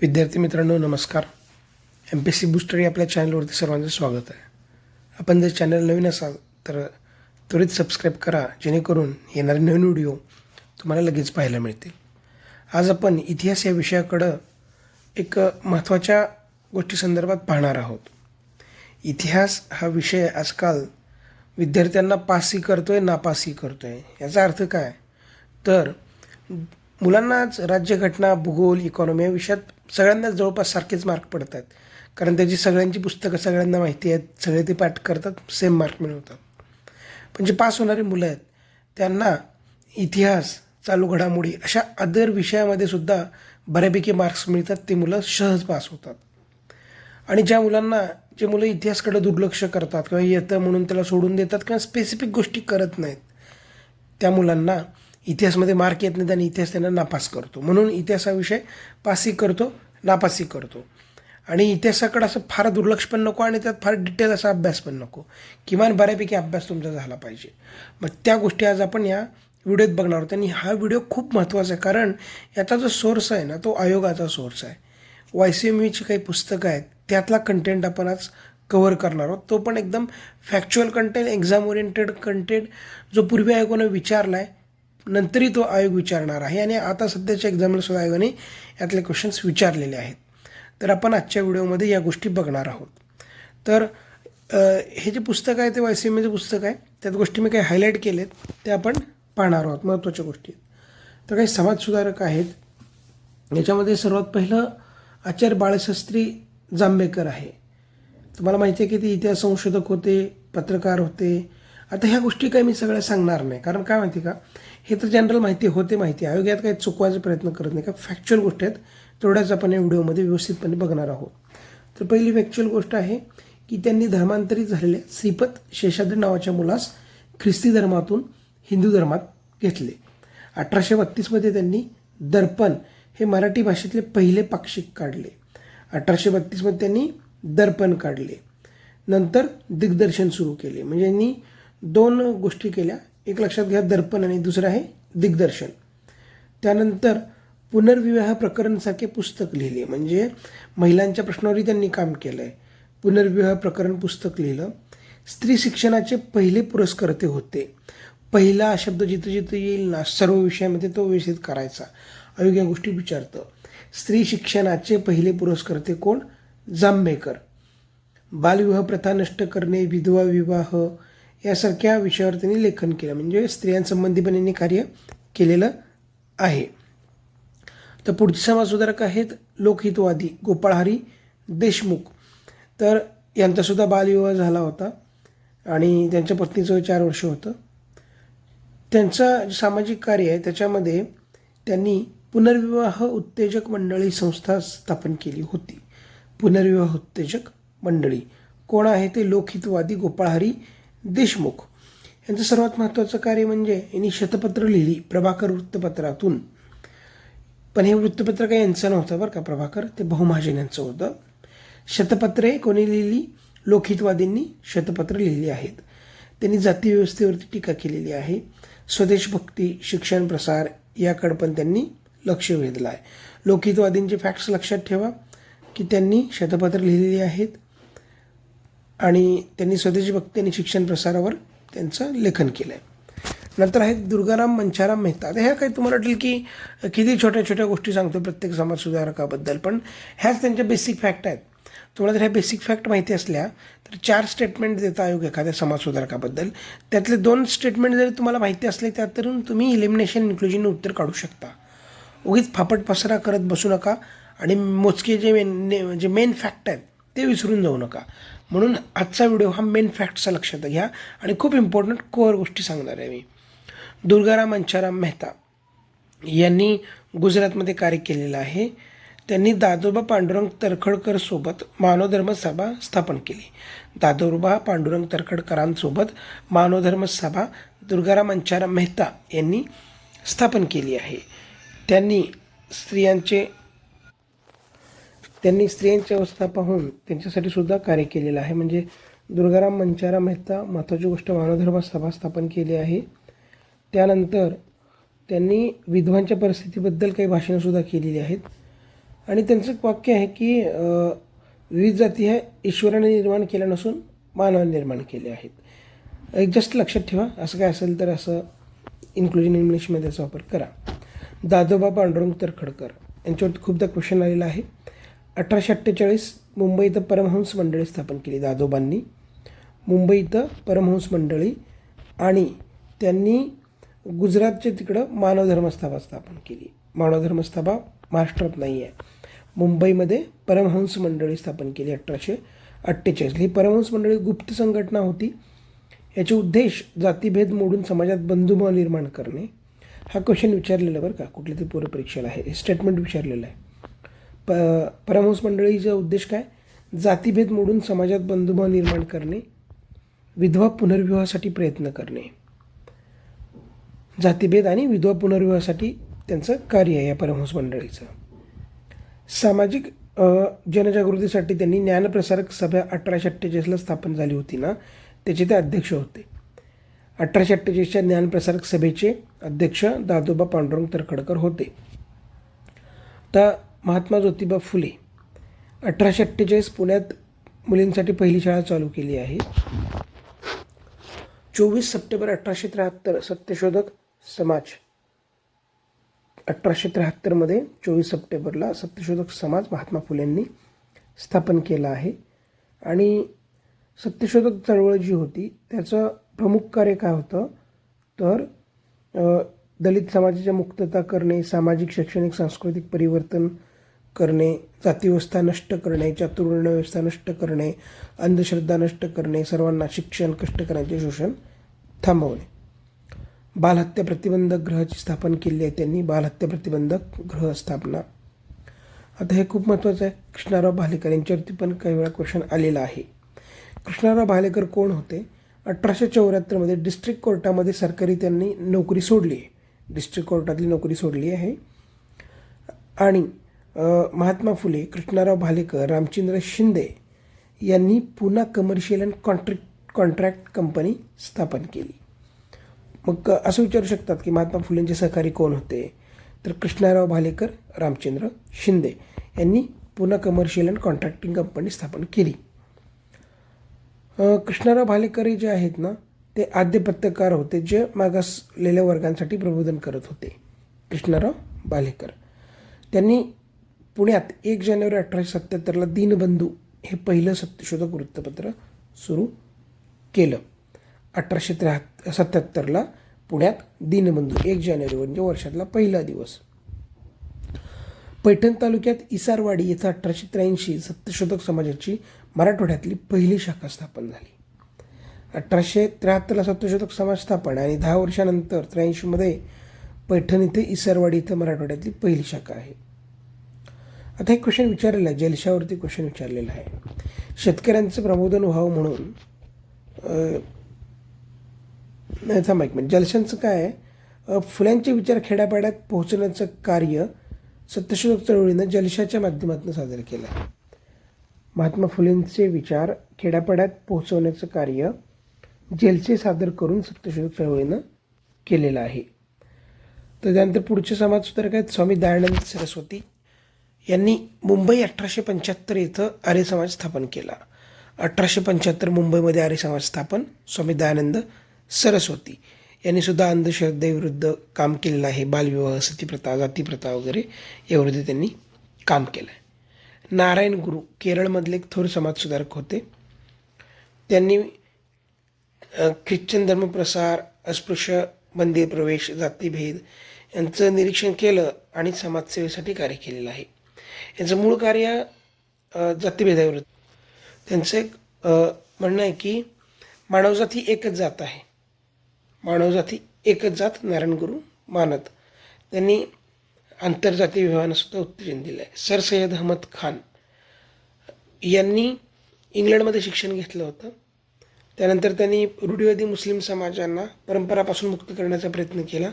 विद्यार्थी मित्रांनो नमस्कार. M P S C booster या आपल्या चॅनलवरती सर्वांचं स्वागत आहे. आपण जर चॅनल नवीन असाल तर त्वरित सबस्क्राईब करा जेणेकरून येणारे नवीन व्हिडिओ तुम्हाला लगेच पाहायला मिळतील. आज आपण इतिहास या विषयाकडं एक महत्त्वाच्या गोष्टीसंदर्भात पाहणार आहोत. इतिहास हा विषय आजकाल विद्यार्थ्यांना पासही करतो आहे नापासही करतो आहे याचा अर्थ काय? तर मुलांनाच राज्यघटना भूगोल इकॉनॉमी या विषयात सगळ्यांना जवळपास सारखेच मार्क पडत आहेत कारण त्याची सगळ्यांची पुस्तकं सगळ्यांना माहिती आहेत. सगळे ते पाठ करतात. सेम मार्क मिळवतात. पण जे पास होणारी मुलं आहेत. त्यांना इतिहास चालू घडामोडी अशा अदर विषयामध्ये सुद्धा बऱ्यापैकी मार्क्स मिळतात. ते मुलं सहज पास होतात. आणि ज्या मुलांना जे मुलं इतिहासकडे दुर्लक्ष करतात किंवा येतं म्हणून त्याला सोडून देतात किंवा स्पेसिफिक गोष्टी करत नाहीत त्या मुलांना इतिहासमध्ये मार्क येत नाहीत आणि इतिहास त्यांना नापास करतो. म्हणून इतिहास हा विषय पासही करतो नापासही करतो. आणि इतिहासाकडे असं फार दुर्लक्ष पण नको आणि त्यात फार डिटेल असा अभ्यास पण नको. किमान बऱ्यापैकी अभ्यास तुमचा झाला पाहिजे. मग त्या गोष्टी आज आपण या व्हिडिओत बघणार आहोत आणि हा व्हिडिओ खूप महत्त्वाचा आहे. कारण याचा जो सोर्स आहे ना तो आयोगाचा सोर्स आहे. वाय सी एम यूची काही पुस्तकं आहेत त्यातला कंटेंट आपण आज कव्हर करणार आहोत. तो पण एकदम factual content exam oriented content जो पूर्वी आयोगानं विचारला आहे नंतरही तो आयोग विचारणार आहे आणि आता सध्याच्या एक्झामला सुद्धा आयोगाने यातले क्वेश्चन्स विचारलेले आहेत. तर आपण आजच्या व्हिडिओमध्ये या गोष्टी बघणार आहोत. तर हे जे पुस्तक आहे ते वाय सी एम पुस्तक आहे. त्यात गोष्टी मी काही हायलाईट केलेत. ते आपण पाहणार आहोत. महत्त्वाच्या गोष्टी तर काही समाजसुधारक आहेत. याच्यामध्ये सर्वात पहिलं आचार्य बाळशास्त्री जांभेकर आहे. तुम्हाला माहिती आहे की ते इतिहास संशोधक होते पत्रकार होते. आता ह्या गोष्टी काही मी सगळ्या सांगणार नाही. कारण काय माहिती का? हे तर जनरल माहिती होते माहिती आहे. आयोगात काही चुकवायचा प्रयत्न करत नाही का? फॅक्च्युअल गोष्टी आहेत. तेवढ्याच आपण या व्हिडिओमध्ये व्यवस्थितपणे बघणार आहोत. तर पहिली फॅक्च्युअल गोष्ट आहे की त्यांनी धर्मांतरित झालेल्या श्रीपत शेषाद्री नावाच्या मुलास ख्रिस्ती धर्मातून हिंदू धर्मात घेतले. अठराशे बत्तीसमध्ये त्यांनी दर्पण हे मराठी भाषेतले पहिले पाक्षिक काढले. अठराशे बत्तीसमध्ये त्यांनी दर्पण काढले. नंतर दिग्दर्शन सुरू केले. म्हणजे यांनी दोन गोष्टी केल्या. एक लक्षात घ्या दर्पण आणि दुसरं आहे दिग्दर्शन. त्यानंतर पुनर्विवाह प्रकरणसारखे पुस्तक लिहिले. म्हणजे महिलांच्या प्रश्नावरही त्यांनी काम केलं आहे पुनर्विवाह प्रकरण पुस्तक लिहिलं. स्त्री शिक्षणाचे पहिले पुरस्कर्ते होते. पहिला शब्द जिथं जिथं येईल ना सर्व विषयामध्ये तो व्यवस्थित करायचा. अयोग्य गोष्टी विचारतं. स्त्री शिक्षणाचे पहिले पुरस्कर्ते कोण? जांभेकर. बालविवाह प्रथा नष्ट करणे विधवा विवाह यासारख्या विषयावर त्यांनी लेखन केलं. म्हणजे स्त्रियांसंबंधी पण यांनी कार्य केलेलं आहे. तर पुढचे समाजसुधारक आहेत लोकहितवादी गोपाळहरी देशमुख. तर यांचासुद्धा बालविवाह झाला होता आणि त्यांच्या पत्नीचं वय चार वर्ष होतं. त्यांचं जे सामाजिक कार्य आहे त्याच्यामध्ये त्यांनी पुनर्विवाह उत्तेजक मंडळी संस्था स्थापन केली होती. पुनर्विवाह उत्तेजक मंडळी. कोण आहे ते? लोकहितवादी गोपाळहरी देशमुख. यांचं सर्वात महत्त्वाचं कार्य म्हणजे यांनी शतपत्र लिहिली प्रभाकर वृत्तपत्रातून. पण हे वृत्तपत्र काही यांचं नव्हतं बरं का प्रभाकर? ते बहुमहाजन यांचं होतं. शतपत्रे कोणी लिहिली? लोकहितवादींनी शतपत्र लिहिली आहेत. त्यांनी जातीव्यवस्थेवरती टीका केलेली आहे. स्वदेशभक्ती शिक्षण प्रसार याकडं पण त्यांनी लक्ष वेधलं आहे लोकहितवादींचे फॅक्ट्स लक्षात ठेवा की त्यांनी शतपत्र लिहिलेली आहेत. आणि त्यांनी स्वदेशी भक्ती आणि शिक्षण प्रसारावर त्यांचं लेखन केलं आहे नंतर आहेत दुर्गाराम मंचाराम मेहता. तर ह्या काही तुम्हाला वाटेल की किती छोट्या छोट्या गोष्टी सांगतो प्रत्येक समाजसुधारकाबद्दल पण ह्याच त्यांच्या बेसिक फॅक्ट आहेत. तुम्हाला जर ह्या बेसिक फॅक्ट माहिती असल्या तर चार स्टेटमेंट देता आयोग एखाद्या समाजसुधारकाबद्दल. त्यातले दोन स्टेटमेंट जरी तुम्हाला माहिती असले त्यातून तुम्ही इलिमिनेशन इन्क्लुजन उत्तर काढू शकता. उगीच फापट पसरा करत बसू नका आणि मोजके जे मेन जे मेन फॅक्ट आहेत ते विसरून जाऊ नका. म्हणून आजचा व्हिडिओ हा मेन फॅक्टचा लक्षात घ्या. आणि खूप इम्पॉर्टंट कोअर गोष्टी सांगणार आहे मी. दुर्गाराम अंचाराम मेहता यांनी गुजरातमध्ये कार्य केलेलं आहे. त्यांनी दादोबा पांडुरंग तरखडकर सोबत मानवधर्म सभा स्थापन केली. दादोबा पांडुरंग तरखडकरांसोबत मानवधर्म सभा दुर्गाराम अंचाराम मेहता यांनी स्थापन केली आहे. त्यांनी स्त्रियांचे त्यांनी स्त्रियांची अवस्था पाहून त्यांच्यासाठी सुद्धा कार्य केलेलं आहे. म्हणजे दुर्गाराम मंचारा मेहता महत्त्वाची गोष्ट मानवधर्म सभा स्थापन केली आहे. त्यानंतर त्यांनी विधवांच्या परिस्थितीबद्दल काही भाषणंसुद्धा केलेली आहेत. आणि त्यांचं एक वाक्य आहे की विविध जाती ह्या ईश्वराने निर्माण केल्या नसून मानवाने निर्माण केल्या आहेत. एक जस्ट लक्षात ठेवा असं काय असेल तर असं इन्क्लुजन इंग्लिशमध्ये त्याचा वापर करा. दादोबा पांडुरंग तरखडकर यांच्यावरती खूपदा क्वेश्चन आलेला आहे. अठराशे अठ्ठेचाळीस मुंबई इथं परमहंस मंडळी स्थापन केली दादोबांनी. मुंबई इथं परमहंस मंडळी आणि त्यांनी गुजरातच्या तिकडं मानवधर्मस्थापा स्थापन केली. मानवधर्मस्थापा महाराष्ट्रात नाही आहे मुंबईमध्ये परमहंस मंडळी स्थापन केली अठराशे अठ्ठेचाळीस. ही परमहंस मंडळी गुप्त संघटना होती. याचे उद्देश जातीभेद मोडून समाजात बंधुभाव निर्माण करणे. हा क्वेश्चन विचारलेला बरं का? कुठल्या तरी पूर्वपरीक्षेला आहे. स्टेटमेंट विचारलेलं आहे. प परमहंस मंडळीचा उद्देश काय? जातीभेद मोडून समाजात बंधुभाव निर्माण करणे विधवा पुनर्विवाहासाठी प्रयत्न करणे. जातीभेद आणि विधवा पुनर्विवाहासाठी त्यांचं कार्य आहे या परमहंस मंडळीचं. सामाजिक जनजागृतीसाठी त्यांनी ज्ञानप्रसारक सभा अठराशे अठ्ठेचाळीसला स्थापन झाली होती ना? त्याचे ते अध्यक्ष होते. अठराशे अठ्ठेचाळीसच्या ज्ञानप्रसारक सभेचे अध्यक्ष दादोबा पांडुरंग तरखडकर होते. तर महात्मा ज्योतिबा फुले अठराशे अठ्ठेचाळीस पुण्यात मुलींसाठी पहिली शाळा चालू केली आहे. चोवीस सप्टेंबर अठराशे त्र्याहत्तर सत्यशोधक समाज. अठराशे त्र्याहत्तरमध्ये चोवीस सप्टेंबरला सत्यशोधक समाज महात्मा फुलेंनी स्थापन केला आहे. आणि सत्यशोधक चळवळ जी होती त्याचं प्रमुख कार्य काय होतं? तर दलित समाजाच्या मुक्तता करणे सामाजिक शैक्षणिक सांस्कृतिक परिवर्तन करणे जातीव्यवस्था नष्ट करणे चातुर्वर्ण व्यवस्था नष्ट करणे अंधश्रद्धा नष्ट करणे सर्वांना शिक्षण कष्टकऱ्यांचे शोषण थांबवणे. बालहत्या प्रतिबंधक ग्रहाची स्थापना केली आहे त्यांनी. बालहत्या प्रतिबंधक ग्रह स्थापना. आता हे खूप महत्त्वाचं आहे. कृष्णाराव भालेकर यांच्यावरती पण काही वेळा क्वेश्चन आलेला आहे. कृष्णाराव भालेकर कोण होते? अठराशे चौऱ्याहत्तरमध्ये डिस्ट्रिक्ट कोर्टामध्ये सरकारी त्यांनी नोकरी सोडली आहे. डिस्ट्रिक्ट कोर्टातली नोकरी सोडली आहे. आणि महात्मा फुले कृष्णाराव भालेकर रामचंद्र शिंदे यांनी पुन्हा commercial and contract contract company स्थापन केली. मग असं विचारू शकतात की महात्मा फुलेंचे सहकारी कोण होते? तर कृष्णाराव भालेकर रामचंद्र शिंदे यांनी पुन्हा कमर्शियल अँड कॉन्ट्रॅक्टिंग कंपनी स्थापन केली. कृष्णराव कृष्णाराव भालेकर हे जे आहेत ना ते आद्य पत्रकार होते जे मागासलेल्या वर्गांसाठी प्रबोधन करत होते. कृष्णाराव भालेकर. त्यांनी पुण्यात एक जानेवारी अठराशे सत्त्याहत्तरला दीनबंधू हे पहिलं सत्यशोधक वृत्तपत्र सुरू केलं. अठराशे त्र्याहत्तर सत्त्याहत्तरला पुण्यात दीनबंधू एक जानेवारी म्हणजे वर्षातला पहिला दिवस. पैठण तालुक्यात इसारवाडी येथे अठराशे त्र्याऐंशी सत्यशोधक समाजाची मराठवाड्यातली पहिली शाखा स्थापन झाली. अठराशे त्र्याहत्तरला सत्यशोधक समाज स्थापन आणि दहा वर्षानंतर त्र्याऐंशीमध्ये पैठण इथे इसारवाडी इथं मराठवाड्यातली पहिली शाखा आहे. आता एक क्वेश्चन विचारलेला आहे जलशावरती क्वेश्चन विचारलेला आहे. शेतकऱ्यांचं प्रबोधन व्हावं म्हणून थांबा एक मिनिट जलशांचं काय फुलांचे विचार खेड्यापाड्यात पोहोचण्याचं कार्य सत्यशोधक चळवळीनं जलशाच्या माध्यमातून सादर केलं आहे महात्मा फुलेंचे विचार खेड्यापाड्यात पोहोचवण्याचं कार्य जेलचे सादर करून सत्यशोधक चळवळीनं केलेलं आहे. तर त्यानंतर पुढचे समाजसुधारक आहेत स्वामी दयानंद सरस्वती. यांनी मुंबई अठराशे पंच्याहत्तर इथं आर्य समाज स्थापन केला. अठराशे पंच्याहत्तर मुंबईमध्ये आर्य समाज स्थापन स्वामी दयानंद सरस्वती यांनी सुद्धा अंधश्रद्धेविरुद्ध काम केलेलं आहे. बालविवाह सतीप्रथा जातीप्रथा वगैरे याविरुद्ध त्यांनी काम केलं आहे नारायण गुरु केरळमधले एक थोर समाजसुधारक होते. त्यांनी ख्रिश्चन धर्मप्रसार अस्पृश्य मंदिर प्रवेश जातीभेद यांचं निरीक्षण केलं आणि समाजसेवेसाठी कार्य केलेलं आहे. यांचं मूळ कार्य जातीभेदावर त्यांचं एक म्हणणं आहे की मानवजाती एकच जात आहे. मानवजाती एकच जात नारायण गुरु मानत. त्यांनी आंतरजातीय विवाहांना उत्तेजन दिलं आहे सर सय्यद अहमद खान यांनी इंग्लंडमध्ये शिक्षण घेतलं होतं. त्यानंतर त्यांनी रूढीवादी मुस्लिम समाजांना परंपरापासून मुक्त करण्याचा प्रयत्न केला.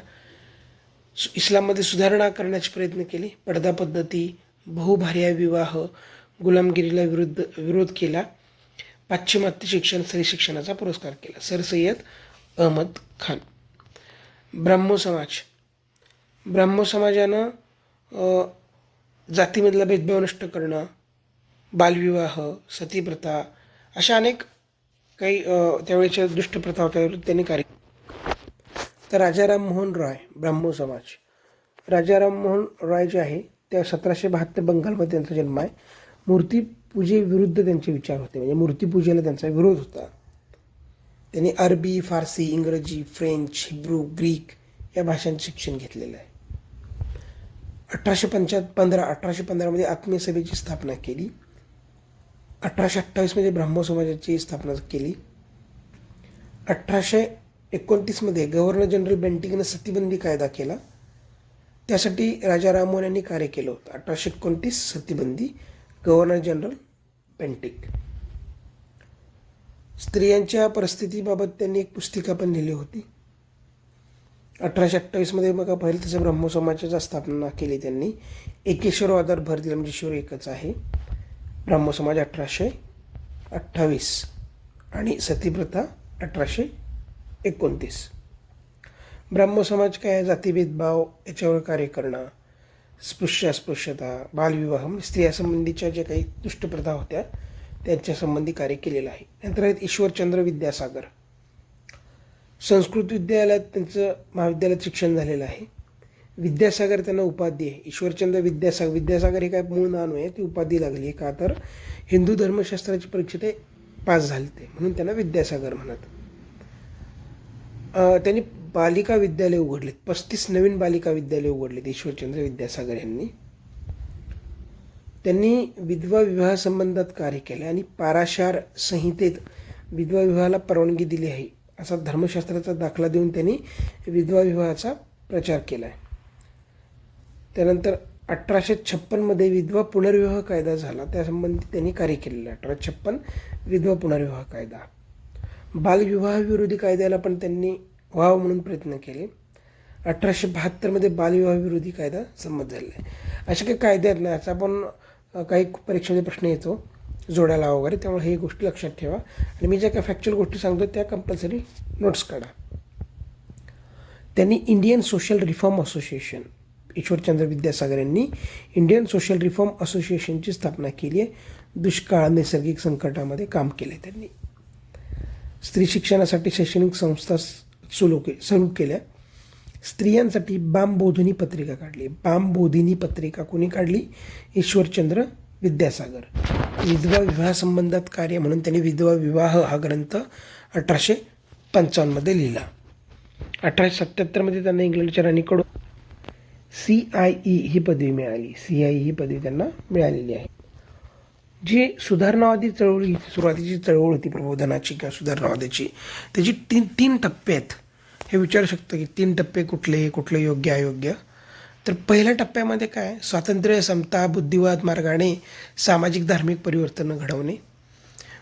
सु- इस्लाममध्ये सुधारणा करण्याचे प्रयत्न केले. पडदा पद्धती बहुभार्या विवाह गुलामगिरीला विरुद्ध विरोध केला. पाश्चिमात्य शिक्षण स्त्री शिक्षणाचा पुरस्कार केला. सर सय्यद अहमद खान. ब्राह्मो समाज. ब्राह्मो समाजानं जातीमधला भेदभाव नष्ट करणं बालविवाह सतीप्रथा अशा अनेक काही त्यावेळेच्या दुष्ट प्रथा होत्या त्यांनी कार्य तर राजाराम मोहन रॉय ब्राह्मो समाज. राजाराम मोहन रॉय जे आहे त्या सतराशे बहात्तर बंगालमध्ये त्यांचा जन्म आहे. मूर्तीपूजेविरुद्ध त्यांचे विचार होते. म्हणजे मूर्तीपूजेला त्यांचा विरोध होता. त्यांनी अरबी फारसी इंग्रजी फ्रेंच हिब्रू ग्रीक या भाषांचे शिक्षण घेतलेलं आहे. अठराशे पंचा पंधरा अठराशे पंधरामध्ये आत्मीय सभेची स्थापना केली. अठराशे अठ्ठावीसमध्ये ब्रह्म समाजाची स्थापना केली. अठराशे एकोणतीसमध्ये गव्हर्नर जनरल बेंटिकनं सतीबंदी कायदा केला. त्यासाठी राजा राममोहन यांनी कार्य केलं होतं. अठराशे एकोणतीस सतीबंदी गव्हर्नर जनरल पेंटिक. स्त्रियांच्या परिस्थितीबाबत त्यांनी एक पुस्तिका पण लिहिली होती. अठराशे अठ्ठावीसमध्ये मग पहिलं तसं ब्रह्मसमाजाची स्थापना केली त्यांनी. एकेश्वरवादावर भर दिला म्हणजे शिवर एकच आहे. ब्रह्मसमाज अठराशे अठ्ठावीस आणि सतीप्रथा अठराशे एकोणतीस. ब्राह्मसमाज काय जातीभेदभाव याच्यावर कार्य करणं स्पृश्य अस्पृश्यता बालविवाह स्त्रियासंबंधीच्या ज्या काही दुष्टप्रथा होत्या त्यांच्यासंबंधी कार्य केलेलं आहे. नंतर आहेत ईश्वरचंद्र विद्यासागर. संस्कृत विद्यालयात त्यांचं महाविद्यालयात शिक्षण झालेलं आहे. विद्यासागर त्यांना उपाधी आहे. ईश्वरचंद्र विद्यासागर विद्यासागर हे काय मूळ नाव आहे ती उपाधी लागली आहे. का तर हिंदू धर्मशास्त्राची परीक्षा ते पास झाले ते म्हणून त्यांना विद्यासागर म्हणत त्यांनी बालिका विद्यालय उघडलेत. पस्तीस नवीन बालिका विद्यालय उघडलेत ईश्वरचंद्र विद्यासागर यांनी. त्यांनी विधवा विवाह संबंधात कार्य केले आणि पाराशार संहितेत विधवा विवाहाला परवानगी दिली आहे असा धर्मशास्त्राचा दाखला देऊन त्यांनी विधवा विवाहाचा प्रचार केला आहे त्यानंतर अठराशे छप्पनमध्ये विधवा पुनर्विवाह कायदा झाला. त्यासंबंधी त्यांनी कार्य केलेलं आहे. अठराशे छप्पन विधवा पुनर्विवाह कायदा. बालविवाह विरोधी कायद्याला पण त्यांनी व्हावं म्हणून प्रयत्न केले. अठराशे बहात्तरमध्ये बालविवाह विरोधी कायदा संमत झालेला आहे. असे काही कायदे आहेत ना याचा आपण काही परीक्षेमध्ये प्रश्न येतो जोडायला वगैरे. त्यामुळे हे गोष्टी लक्षात ठेवा. आणि मी ज्या काही फॅक्च्युअल गोष्टी सांगतो त्या कंपल्सरी नोट्स काढा. त्यांनी Indian social reform association Ishwarchandra Vidyasagar यांनी इंडियन सोशल रिफॉर्म असोसिएशनची स्थापना केली आहे. दुष्काळ नैसर्गिक संकटामध्ये काम केले त्यांनी. स्त्री शिक्षणासाठी शैक्षणिक संस्था सुरू के सुरू केल्या. स्त्रियांसाठी बामबोधिनी पत्रिका काढली. बामबोधिनी पत्रिका कोणी काढली? ईश्वरचंद्र विद्यासागर. विधवा विवाहासंबंधात कार्य म्हणून त्यांनी विधवा विवाह हा ग्रंथ अठराशे पंचावन्नमध्ये लिहिला. अठराशे सत्त्याहत्तरमध्ये त्यांना इंग्लंडच्या राणीकडून सी आय ई ही पदवी मिळाली. सी आय ई ही पदवी त्यांना मिळालेली आहे. जी सुधारणावादी चळवळी सुरुवातीची चळवळ होती प्रबोधनाची किंवा सुधारणावादाची त्याची तीन तीन टप्पे आहेत. हे विचारू शकतं की तीन टप्पे कुठले कुठले योग्य अयोग्य? तर पहिल्या टप्प्यामध्ये काय? स्वातंत्र्य समता बुद्धिवाद मार्गाने सामाजिक धार्मिक परिवर्तन घडवणे.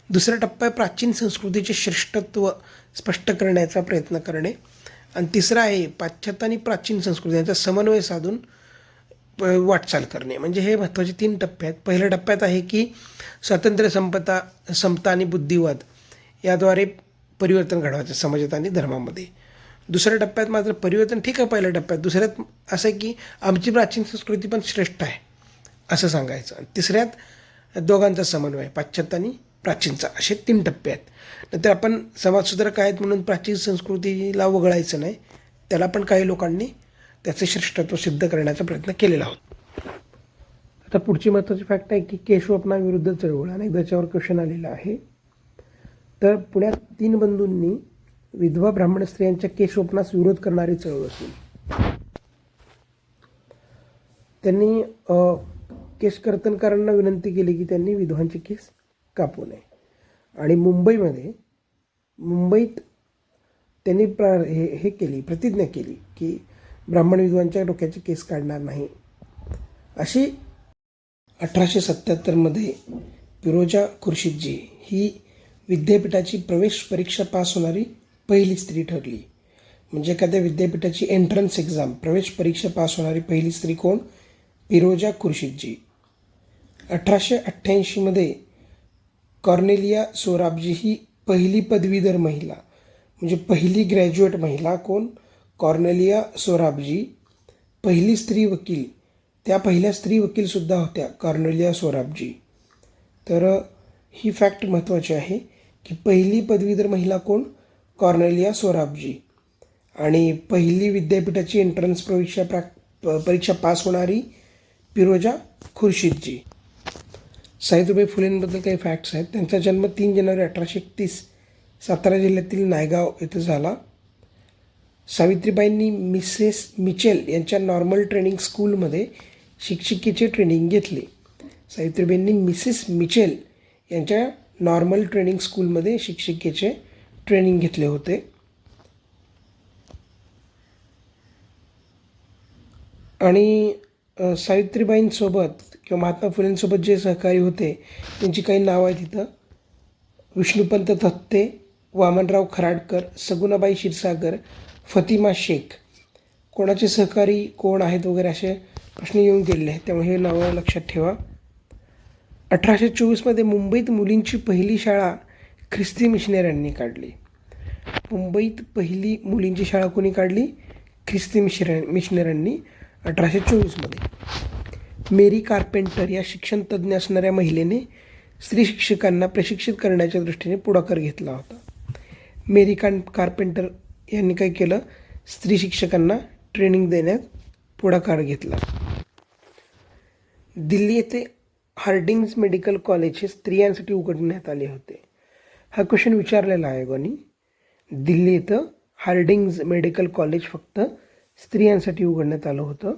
दुसरा टप्पा आहे प्राचीन संस्कृतीचे श्रेष्ठत्व स्पष्ट करण्याचा प्रयत्न करणे. आणि तिसरा आहे पाश्चात्य आणि प्राचीन संस्कृती यांचा समन्वय साधून प- वाटचाल करणे. म्हणजे हे महत्त्वाचे तीन टप्पे आहेत. पहिल्या टप्प्यात आहे की स्वातंत्र्य संपता समता आणि बुद्धिवाद याद्वारे परिवर्तन घडवायचं समाजात आणि धर्मामध्ये. दुसऱ्या टप्प्यात मात्र परिवर्तन ठीक आहे पहिल्या टप्प्यात. दुसऱ्यात असं आहे की आमची प्राचीन संस्कृती पण श्रेष्ठ आहे असं सांगायचं. आणि तिसऱ्यात दोघांचा समन्वय पाश्चात्य आणि प्राचीनचा असे तीन टप्पे आहेत. नंतर आपण समाजसुधारक आहेत म्हणून प्राचीन संस्कृतीला वगळायचं नाही त्याला पण काही लोकांनी त्याचं श्रेष्ठत्व सिद्ध करण्याचा प्रयत्न केलेला होता. आता पुढची महत्त्वाची फॅक्ट आहे की केशवपनाविरुद्ध चळवळ अनेक त्याच्यावर क्वेश्चन आलेला आहे. तर पुण्यात तीन बंधूंनी विधवा ब्राह्मण स्त्रियांच्या केशोपणास विरोध करणारी चळवळ केली त्यांनी केशकर्तनकारांना विनंती केली की त्यांनी विधवांचे केस कापू नये. आणि मुंबईमध्ये मुंबईत त्यांनी प्रा हे हे केली प्रतिज्ञा केली की ब्राह्मण विधवांच्या डोक्याचे केस काढणार नाही. अशी अठराशे सत्त्याहत्तरमध्ये फिरोजा खुर्शीदजी ही विद्यापीठाची प्रवेश परीक्षा पास होणारी पहिली स्त्री ठरली. म्हणजे एखाद्या विद्यापीठाची एंट्रन्स एक्झाम प्रवेश परीक्षा पास होणारी पहिली स्त्री कोण? फिरोजा खुर्शीदजी. अठराशे अठ्ठ्याऐंशीमध्ये कॉर्नेलिया सोराबजी ही पहिली पदवीधर महिला. म्हणजे पहिली ग्रॅज्युएट महिला कोण? कॉर्नेलिया सोराबजी. पहिली स्त्री वकील. त्या पहिल्या स्त्री वकीलसुद्धा होत्या कॉर्नेलिया सोराबजी. तर ही फॅक्ट महत्त्वाची आहे की पहिली पदवीधर महिला कोण? कॉर्नेलिया सोराबजी. आणि पहिली विद्यापीठाची एंट्रन्स परीक्षा प्रा परीक्षा पास होणारी पिरोजा खुर्शीदजी. सावित्रीबाई फुलेंबद्दल काही फॅक्ट्स आहेत. त्यांचा जन्म तीन जानेवारी अठराशे एकतीस सातारा जिल्ह्यातील नायगाव येथे झाला. सावित्रीबाईंनी मिसेस मिचेल यांच्या नॉर्मल ट्रेनिंग स्कूलमध्ये शिक्षिकेचे ट्रेनिंग घेतले. सावित्रीबाईंनी मिसेस मिचेल यांच्या नॉर्मल ट्रेनिंग स्कूलमध्ये शिक्षिकेचे ट्रेनिंग घेतले होते. आणि सावित्रीबाईंसोबत किंवा महात्मा फुलेंसोबत जे सहकारी होते त्यांची काही नावं आहेत तिथं विष्णुपंत थत्ते वामनराव खराडकर सगुणाबाई क्षीरसागर फतिमा शेख. कोणाचे सहकारी कोण आहेत वगैरे असे प्रश्न येऊन गेलेले आहेत. त्यामुळे हे नावं लक्षात ठेवा. अठराशे चोवीसमध्ये मुंबईत मुलींची पहिली शाळा ख्रिस्ती मिशनऱ्यांनी काढली. मुंबईत पहिली मुलींची शाळा कोणी काढली? ख्रिस्ती मिशन मिशनऱ्यांनी अठराशे चोवीसमध्ये मेरी कार्पेंटर या शिक्षण तज्ज्ञ असणाऱ्या महिलेने स्त्री शिक्षकांना प्रशिक्षित करण्याच्या दृष्टीने पुढाकार घेतला होता. मेरी कान कार्पेंटर यांनी काय केलं? स्त्री शिक्षकांना ट्रेनिंग देण्यात पुढाकार घेतला. दिल्ली येथे हार्डिंग्ज मेडिकल कॉलेज हे स्त्रियांसाठी उघडण्यात आले होते. हा क्वेश्चन विचारलेला आहे गोनी दिल्ली इथं हार्डिंग्ज मेडिकल कॉलेज फक्त स्त्रियांसाठी उघडण्यात आलं होतं.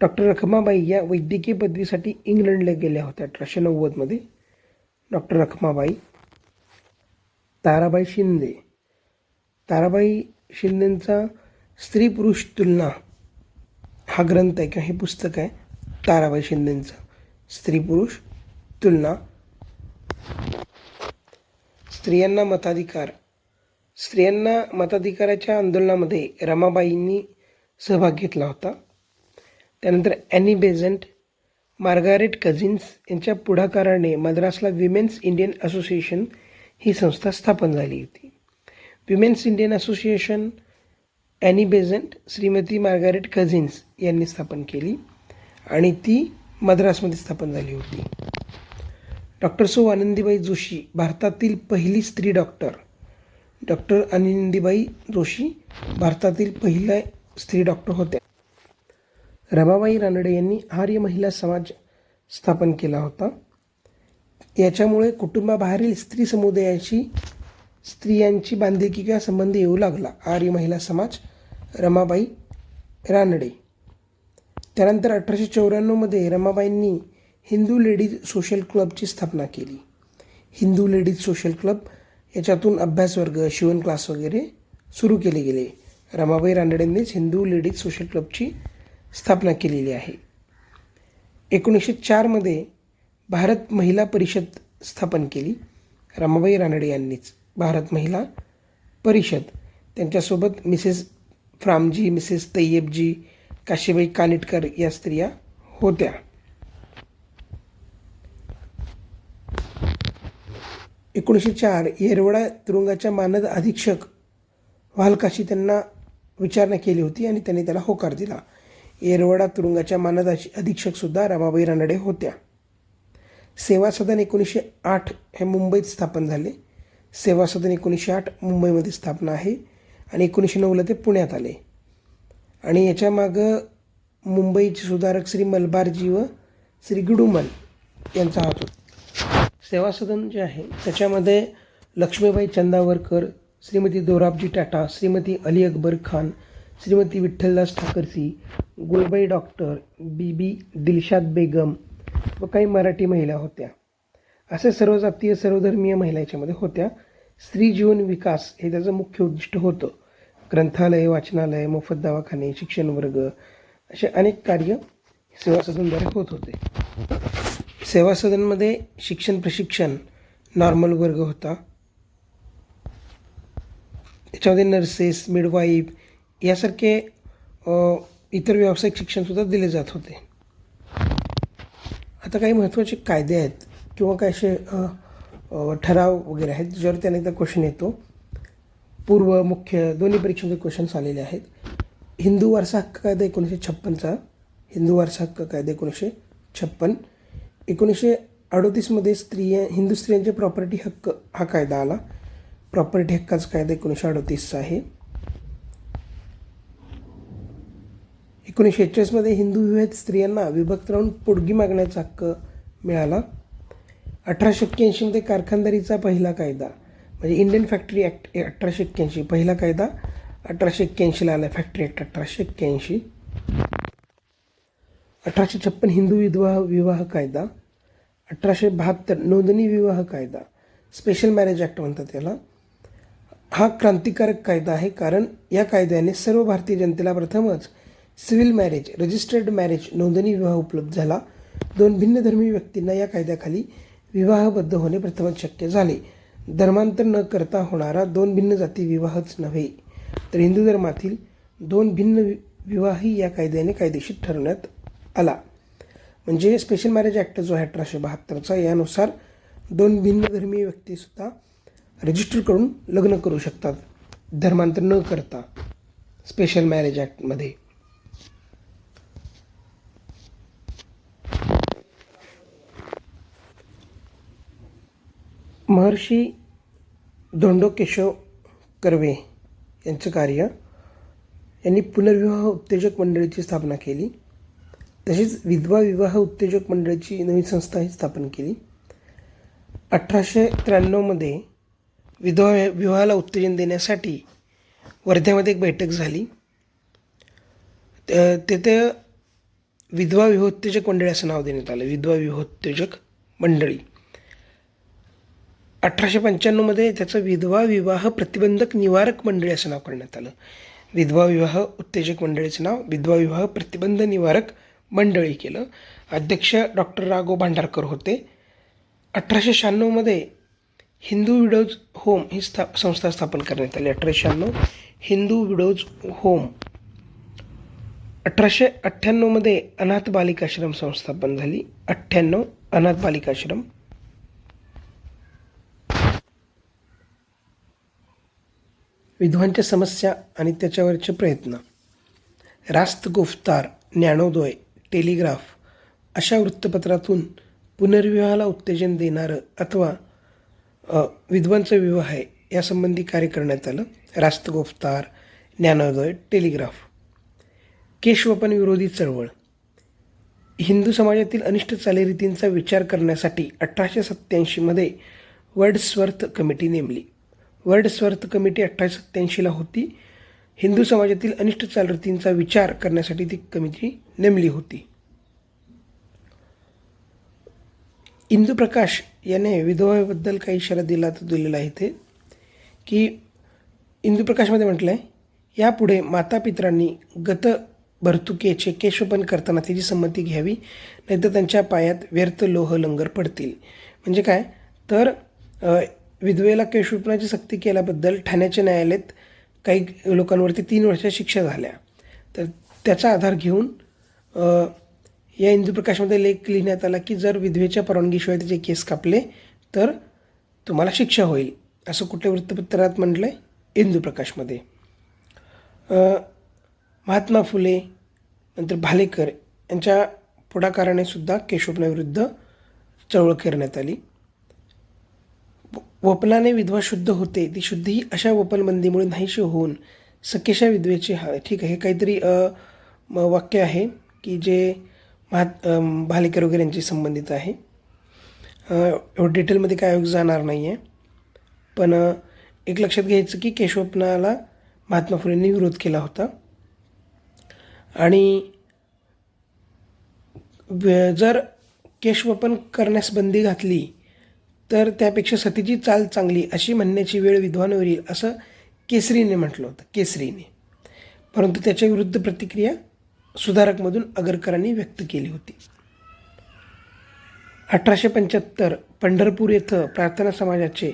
डॉक्टर रखमाबाई या वैद्यकीय पदवीसाठी इंग्लंडला गेल्या होत्या अठराशे नव्वदमध्ये. डॉक्टर रखमाबाई ताराबाई शिंदे. ताराबाई शिंदेंचा स्त्री पुरुष तुलना हा ग्रंथ आहे किंवा हे पुस्तक आहे. ताराबाई शिंदेंचं स्त्री पुरुष तुलना. स्त्रियांना मताधिकार. स्त्रियांना मताधिकाराच्या आंदोलनामध्ये रमाबाईंनी सहभाग घेतला होता. त्यानंतर ॲनी बेझंट मार्गारेट कझिन्स यांच्या पुढाकाराने मद्रासला विमेन्स इंडियन असोसिएशन ही संस्था स्थापन झाली होती. Womens Indian association Annie Besant Shrimati Margaret Cousins यांनी स्थापन केली आणि ती मद्रासमध्ये स्थापन झाली होती. डॉक्टर सौ आनंदीबाई जोशी भारतातील पहिली स्त्री डॉक्टर. डॉक्टर आनंदीबाई जोशी भारतातील पहिल्या स्त्री डॉक्टर होत्या रमाबाई रानडे यांनी आर्य महिला समाज स्थापन केला होता. याच्यामुळे कुटुंबाबाहेरील स्त्री समुदायाशी स्त्रियांची बांधिलकी किंवा संबंध येऊ लागला. आर्य महिला समाज रमाबाई रानडे. त्यानंतर अठराशे चौऱ्याण्णवमध्ये रमाबाईंनी हिंदू लेडीज सोशल क्लबची स्थापना केली. हिंदू लेडीज सोशल क्लब याच्यातून अभ्यासवर्ग शिवण क्लास वगैरे सुरू केले गेले. रमाबाई रानडेंनीच हिंदू लेडीज सोशल क्लबची स्थापना केलेली आहे. एकोणीसशे चारमध्ये भारत महिला परिषद स्थापन केली. रमाबाई रानडे यांनीच भारत महिला परिषद. त्यांच्यासोबत मिसेस फ्रामजी मिसेस तय्यबजी काशीबाई कानिटकर या स्त्रिया होत्या. एकोणीसशे चार येरवडा तुरुंगाच्या मानद अधीक्षक वालकाशी त्यांना विचारणा केली होती आणि त्यांनी त्याला होकार दिला. येरवडा तुरुंगाच्या मानद अधीक्षकसुद्धा रमाबाई रानडे होत्या. सेवा सदन एकोणीसशे आठ हे मुंबईत स्थापन झाले. सेवा सदन एकोणीसशे आठ मुंबईमध्ये स्थापना आहे आणि एकोणीसशे नऊला ते पुण्यात आले. आणि याच्यामागं मुंबईचे सुधारक श्री मलबारजी व श्री गुडुमल यांचा हात होता. सेवा सदन जे आहे त्याच्यामध्ये Lakshmibai Chandavarkar Shrimati Dorabji Tata Shrimati Ali Akbar Khan Shrimati Vithaldas Thackersey Gulbai doctor B B Dilshad Begum व काही मराठी महिला होत्या. असे सर्व जातीय सर्वधर्मीय महिला याच्यामध्ये होत्या. स्त्री जीवन विकास हे त्याचं मुख्य उद्दिष्ट होतं. ग्रंथालय वाचनालय मोफत दवाखाने शिक्षण वर्ग असे अनेक कार्य सेवा सदनद्वारे होत होते. सेवा सदनमध्ये शिक्षण प्रशिक्षण नॉर्मल वर्ग होता. त्याच्यामध्ये नर्सेस मिडवाईफ यासारखे इतर व्यावसायिक शिक्षणसुद्धा दिले जात होते. आता काही महत्त्वाचे कायदे आहेत किंवा काही असे ठराव वगैरे आहेत ज्यावर त्याने एकदा क्वेश्चन येतो. पूर्व मुख्य दोन्ही परीक्षांचे क्वेश्चन्स आलेले आहेत. हिंदू वारसा हक्क कायदा एकोणीसशे छप्पनचा हिंदू वारसा हक्क कायदा एकोणीसशे छप्पन एकोणीसशे अडोतीसमध्ये स्त्रिया हिंदू स्त्रियांचे प्रॉपर्टी हक्क हा कायदा आला. प्रॉपर्टी हक्काचा कायदा एकोणीसशे अडोतीसचा आहे. एकोणीसशे एक्केचाळीसमध्ये हिंदू विवाहित स्त्रियांना विभक्त राहून पोटगी मागण्याचा हक्क मिळाला. अठराशे एक्क्याऐंशीमध्ये कारखानदारीचा पहिला कायदा म्हणजे इंडियन फॅक्टरी ॲक्ट अठराशे एक्क्याऐंशी पहिला कायदा. अठराशे एक्क्याऐंशीला आला फॅक्टरी ॲक्ट अठराशे एक्क्याऐंशी. अठराशे छप्पन हिंदू विधवा विवाह कायदा अठराशे बहात्तर नोंदणी विवाह कायदा स्पेशल मॅरेज ॲक्ट म्हणतात त्याला हा क्रांतिकारक कायदा आहे कारण या कायद्याने सर्व भारतीय जनतेला प्रथमच सिव्हिल मॅरेज रजिस्टर्ड मॅरेज नोंदणी विवाह उपलब्ध झाला. दोन भिन्न धर्मी व्यक्तींना या कायद्याखाली विवाहबद्ध होणे प्रथमच शक्य झाले. धर्मांतर न करता होणारा दोन भिन्न जाती विवाहच नव्हे तर हिंदू धर्मातील दोन भिन्न वि विवाहही या कायद्याने कायदेशीर ठरवण्यात आला. म्हणजे स्पेशल मॅरेज ॲक्ट जो आहे अठराशे बहात्तरचा यानुसार दोन भिन्न धर्मीय व्यक्तीसुद्धा रजिस्टर करून लग्न करू शकतात. धर्मांतर न करता स्पेशल मॅरेज ॲक्टमध्ये महर्षी धोंडो केशव कर्वे यांचं कार्य यांनी पुनर्विवाह उत्तेजक मंडळीची स्थापना केली. तसेच विधवा विवाह उत्तेजक मंडळीची नवी संस्थाही स्थापन केली. अठराशे त्र्याण्णवमध्ये विधवा विवाहाला उत्तेजन देण्यासाठी वर्ध्यामध्ये एक बैठक झाली. तेथे विधवा विवाहोत्तेजक मंडळी असं नाव देण्यात आलं. विधवा विवाहोत्तेजक मंडळी. अठराशे पंच्याण्णवमध्ये त्याचं विधवा विवाह प्रतिबंधक निवारक मंडळी असं नाव करण्यात आलं. विधवा विवाह उत्तेजक मंडळीचं नाव विधवा विवाह प्रतिबंध निवारक मंडळी केलं. अध्यक्ष डॉक्टर राघव भांडारकर होते. अठराशे शहाण्णवमध्ये हिंदू विडोज होम ही स्था संस्था स्थापन करण्यात आली. अठराशे शहाण्णव हिंदू विडोज होम. अठराशे अठ्ठ्याण्णवमध्ये अनाथ बालिकाश्रम संस्थापन झाली. अठ्ठ्याण्णव अनाथ बालिकाश्रम विधवांच्या समस्या आणि त्याच्यावरचे प्रयत्न. रास्त गुफ्तार ज्ञानोदय टेलिग्राफ अशा वृत्तपत्रातून पुनर्विवाहाला उत्तेजन देणारं अथवा अ, विधवांचा विवाह आहे यासंबंधी कार्य करण्यात आलं. रास्तगोफ्तार ज्ञानोदय टेलिग्राफ. केशवपन विरोधी चळवळ. हिंदू समाजातील अनिष्ट चालीरीतींचा विचार करण्यासाठी अठराशे सत्त्याऐंशीमध्ये वर्डस्वर्थ कमिटी नेमली. वर्डस्वर्थ कमिटी अठराशे सत्त्याऐंशीला होती. हिंदू समाजातील अनिष्ट चालरीतींचा विचार करण्यासाठी ती कमिटी नेमली होती. इंदुप्रकाश याने विधवाबद्दल काही इशारा दिला तर दिलेला आहे ते की इंदुप्रकाशमध्ये म्हटलं आहे यापुढे मातापित्रांनी गत भर्तुकेचे केशोपन करताना त्याची संमती घ्यावी नाहीतर त्यांच्या पायात व्यर्थ लोह लंगर पडतील. म्हणजे काय? तर विधवेला केशोपनाची सक्ती केल्याबद्दल ठाण्याच्या न्यायालयात काही लोकांवरती तीन वर्षाच्या शिक्षा झाल्या. तर त्याचा आधार घेऊन या इंदुप्रकाशमध्ये लेख लिहिण्यात आला की जर विधवेच्या परवानगीशिवाय त्याचे केस कापले तर तुम्हाला शिक्षा होईल असं कुठल्या वृत्तपत्रात म्हटलं आहे इंदुप्रकाशमध्ये महात्मा फुले नंतर भालेकर यांच्या पुढाकाराने सुद्धा केशवपनाविरुद्ध चळवळ करण्यात आली. वपनाने विधवा शुद्ध होते ती शुद्धी ही अशा वपनबंदीमुळे नाहीशी होऊन सकेशा विधवेचे हा ठीक आहे हे काहीतरी म- वाक्य आहे की जे महा भालेकर वगैरे यांची संबंधित आहे. एवढं डिटेलमध्ये काय जाणार नाही आहे पण एक लक्षात घ्यायचं की केशवपनाला महात्मा फुलेंनी विरोध केला होता. आणि जर केशवपन करण्यास बंदी घातली तर त्यापेक्षा सतीची चाल चांगली अशी म्हणण्याची वेळ विद्वानावर येईल असं केसरीने म्हटलं होतं केसरीने. परंतु त्याच्या विरुद्ध प्रतिक्रिया सुधारकमधून अगरकरांनी व्यक्त केली होती. अठराशे पंच्याहत्तर पंढरपूर येथं प्रार्थना समाजाचे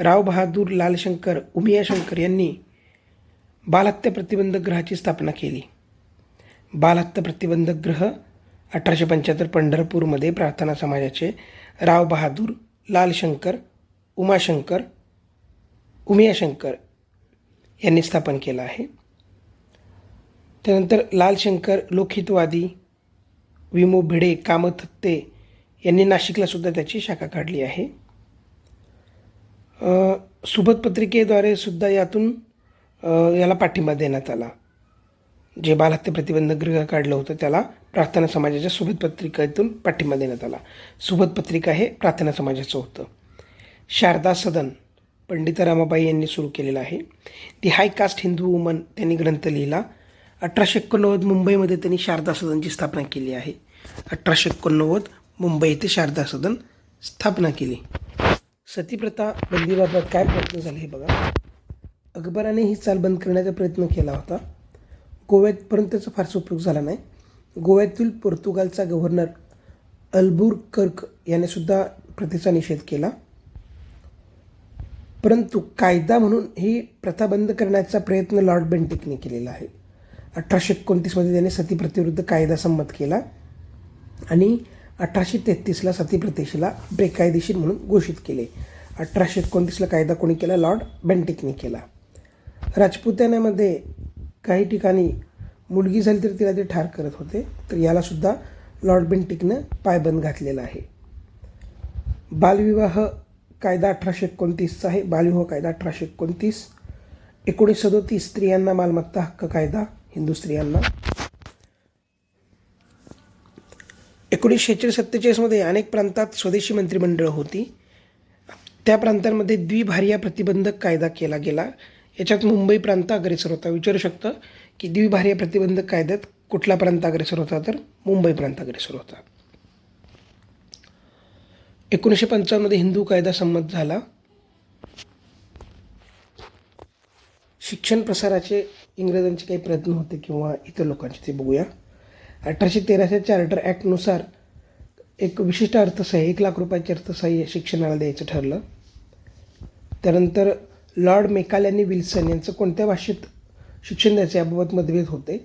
राव बहादूर लालशंकर उमियाशंकर यांनी बालहत्या प्रतिबंधक ग्रहाची स्थापना केली. बालहत्या प्रतिबंधक ग्रह अठराशे पंच्याहत्तर पंढरपूरमध्ये प्रार्थना समाजाचे राव बहादूर लालशंकर उमाशंकर उमियाशंकर यांनी स्थापन केलं आहे. त्यानंतर लालशंकर लोकहितवादी विमो भिडे कामथत्ते यांनी नाशिकला सुद्धा त्याची शाखा काढली आहे. सुबत पत्रिकेद्वारे सुद्धा यातून याला पाठिंबा देण्यात आला. जे बालहत्या प्रतिबंधक गृह काढलं होतं त्याला प्रार्थना समाजाच्या सुबोध पत्रिकेतून पाठिंबा देण्यात आला. सुबोध पत्रिका हे प्रार्थना समाजाचं होतं. शारदा सदन पंडिता रामाबाई यांनी सुरू केलेलं आहे. The high caste Hindu woman त्यांनी ग्रंथ लिहिला. अठराशे एकोणनव्वद मुंबईमध्ये त्यांनी शारदा सदनची स्थापना केली आहे. अठराशे एकोणनव्वद मुंबई येथे शारदा सदन स्थापना केली. सतीप्रथा बंदीबाबत काय प्रयत्न झाले हे बघा. अकबराने ही चाल बंद करण्याचा प्रयत्न केला होता. गोव्यातपर्यंतचा फारसा उपयोग झाला नाही. गोव्यातील पोर्तुगालचा गव्हर्नर अल्बुर कर्क यानेसुद्धा प्रथेचा निषेध केला. परंतु कायदा म्हणून ही प्रथा बंद करण्याचा प्रयत्न लॉर्ड बेंटिकने केलेला आहे. अठराशे एकोणतीसमध्ये त्याने सतीप्रथेविरुद्ध कायदा संमत केला आणि अठराशे तेहतीसला सतीप्रथेला बेकायदेशीर म्हणून घोषित केले. अठराशे एकोणतीसला कायदा कोणी केला? लॉर्ड बेंटिकने केला. राजपुतान्यामध्ये काही ठिकाणी मुलगी झाली तर तिला ते ठार करत होते. तर यालासुद्धा लॉर्ड बेंटिकनं पायबंद घातलेला आहे. बालविवाह कायदा अठराशे एकोणतीसचा आहे. बालविवाह कायदा अठराशे एकोणतीस. एकोणीस सदोतीस स्त्रियांना मालमत्ता हक्क कायदा हिंदू स्त्रियांना. एकोणीसशे शेहेचाळीस सत्तेचाळीसमध्ये अनेक प्रांतात स्वदेशी मंत्रिमंडळं होती. त्या प्रांतांमध्ये द्विभार्या प्रतिबंधक कायदा केला गेला. याच्यात मुंबई प्रांत अग्रेसर होता. विचारू शकतं की द्विभार्य प्रतिबंधक कायद्यात कुठला प्रांत अग्रेसर होता तर मुंबई प्रांत अग्रेसर होता. एकोणीसशे पंचावन्नमध्ये हिंदू कायदा संमत झाला. शिक्षण प्रसाराचे इंग्रजांचे काही प्रयत्न होते किंवा इतर लोकांचे ते बघूया. अठराशे तेराच्या चार्टर ॲक्टनुसार एक विशिष्ट अर्थसहाय्य एक लाख रुपयाचे अर्थसहाय्य शिक्षणाला द्यायचं ठरलं. त्यानंतर लॉर्ड मेकाल आणि विल्सन यांचं कोणत्या भाषेत शिक्षण द्यायचे याबाबत मतभेद होते?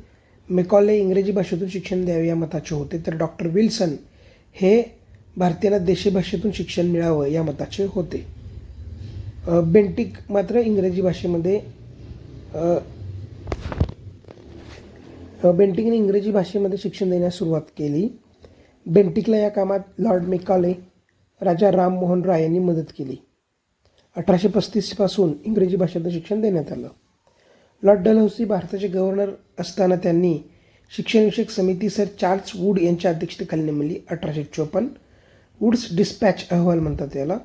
मेकॉले इंग्रजी भाषेतून शिक्षण द्यावे या मताचे होते तर डॉक्टर विल्सन हे भारतीयांना देशी भाषेतून शिक्षण मिळावं या मताचे होते. बेंटिक मात्र इंग्रजी भाषेमध्ये बेंटिकने इंग्रजी भाषेमध्ये शिक्षण देण्यास सुरुवात केली. बेंटिकला या कामात लॉर्ड मेकॉले राजा राममोहन राय यांनी मदत केली. अठराशे पस्तीसपासून इंग्रजी भाषेचं शिक्षण देण्यात आलं. लॉर्ड डलहौसी भारताचे गव्हर्नर असताना त्यांनी शिक्षणविषयक समिती सर चार्ल्स वूड यांच्या अध्यक्षतेखाली नेमली अठराशे चोपन्न. वूड्स डिस्पॅच अहवाल म्हणतात त्याला.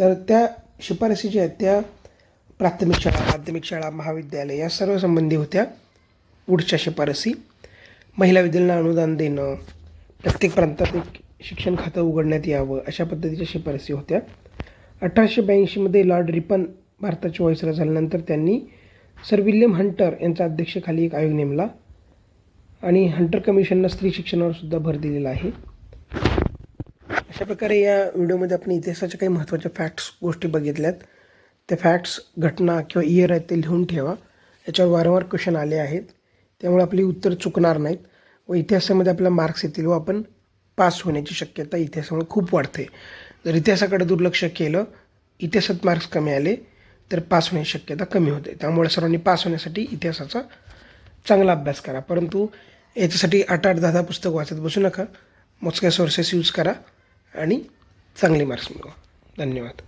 तर त्या शिफारसी ज्या आहेत त्या प्राथमिक शाळा माध्यमिक शाळा महाविद्यालय या सर्व संबंधी होत्या वूड्सच्या शिफारसी महिला विद्यालयांना अनुदान देणं प्रत्येक प्रांतात एक शिक्षण खातं उघडण्यात यावं अशा पद्धतीच्या शिफारसी होत्या. अठराशे ब्याऐंशीमध्ये लॉर्ड रिपन भारताचे व्हायसराय झाल्यानंतर त्यांनी सर विल्यम हंटर यांच्या अध्यक्षेखाली एक आयोग नेमला. आणि हंटर कमिशननं स्त्री शिक्षणावर सुद्धा भर दिलेला आहे. अशा प्रकारे या व्हिडिओमध्ये आपण इतिहासाच्या काही महत्त्वाच्या फॅक्ट्स गोष्टी बघितल्यात. त्या फॅक्ट्स घटना किंवा इयर आहेत ते लिहून ठेवा. याच्यावर वारंवार क्वेश्चन आले आहेत. त्यामुळे आपली उत्तर चुकणार नाहीत. व इतिहासामध्ये आपल्याला मार्क्स येतील व आपण पास होण्याची शक्यता इतिहासामुळे खूप वाढते. जर इतिहासाकडे दुर्लक्ष केलं इतिहासात मार्क्स कमी आले तर पास होण्याची शक्यता कमी होते. त्यामुळे सर्वांनी पास होण्यासाठी इतिहासाचा चांगला अभ्यास करा. परंतु याच्यासाठी आठ आठ दहा दहा पुस्तक वाचत बसू नका. मोजक्या सोर्सेस यूज करा आणि चांगले मार्क्स मिळवा. धन्यवाद.